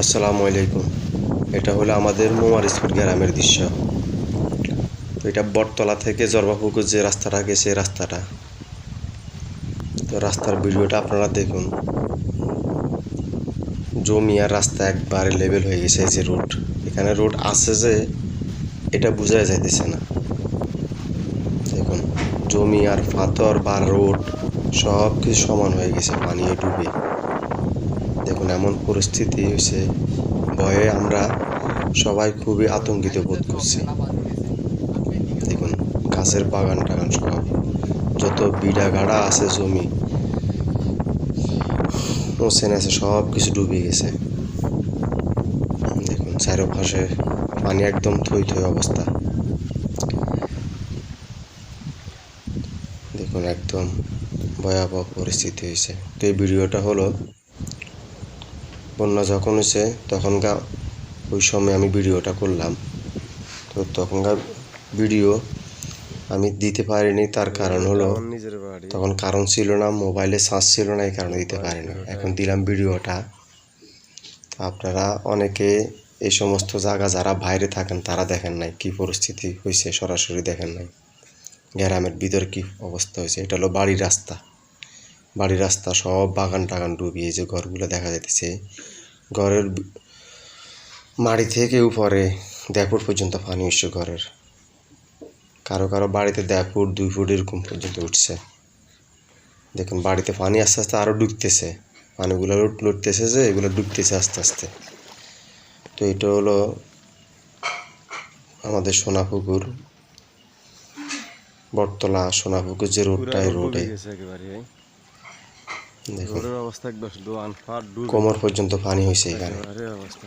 আসসালামু আলাইকুম। এটা হলো আমাদের মোমার স্কুল গ্রামের দৃশ্য। তো এটা বটতলা থেকে জরবাপুকুর যে রাস্তাটা গেছে রাস্তাটা। তো রাস্তার ভিডিওটা আপনারা দেখুন। জমি আর রাস্তা একবারে লেভেল হয়ে গেছে যে রোড এখানে রোড আছে যে, এটা বোঝা যাইতেছে না। দেখুন, জমি আর পাথর বা রোড সব কিছু সমান হয়ে গেছে পানি ডুবে। দেখুন, এমন পরিস্থিতি হয়েছে, ভয়ে আমরা সবাই খুবই আতঙ্কিত বোধ করছি। দেখুন, গাছের বাগান টাগান সব, যত বিড়া গাড়া আছে জমি, ওসেন আছে, সব কিছু ডুবে গেছে। দেখুন, চারপাশে পানি একদম থই থই অবস্থা। দেখুন, একদম ভয়াবহ পরিস্থিতি হয়েছে। তো এই ভিডিওটা হলো বন্যা যখন হয়েছে তখনকার ওই সময় আমি ভিডিওটা করলাম। তো তখনকার ভিডিও আমি দিতে পারিনি তার কারণ হলো তখন কারণ ছিল না মোবাইলে চার্জ ছিল না এই কারণে দিতে পারিনি। এখন দিলাম ভিডিওটা। তো আপনারা অনেকে এই সমস্ত জায়গা যারা বাইরে থাকেন তারা দেখেন নাই কি পরিস্থিতি হয়েছে সরাসরি দেখেন নাই। গ্রামের ভিতর কি অবস্থা হয়েছে এটা হলো বাড়ির রাস্তা। বাড়ির রাস্তা সব বাগান টাগান ডুবিয়ে যে ঘরগুলো দেখা যাইতেছে ঘরের মাড়ি থেকে উপরে দেড় ফুট পর্যন্ত পানি উঠছে ঘরের। কারও কারও বাড়িতে দেড় ফুট দুই ফুট এরকম পর্যন্ত উঠছে। দেখুন বাড়িতে পানি আস্তে আস্তে আরও ডুবতেছে। পানিগুলো লুট- লুটতেছে যে এগুলো ডুবতেছে আস্তে আস্তে। তো এটা হলো আমাদের সোনাপুকুর। বটতলা সোনাপুকুর যে রোডটা এই। রোডে দেখুন অবস্থা একদম কোমর পর্যন্ত পানি হয়েছে এখানে। অবস্থা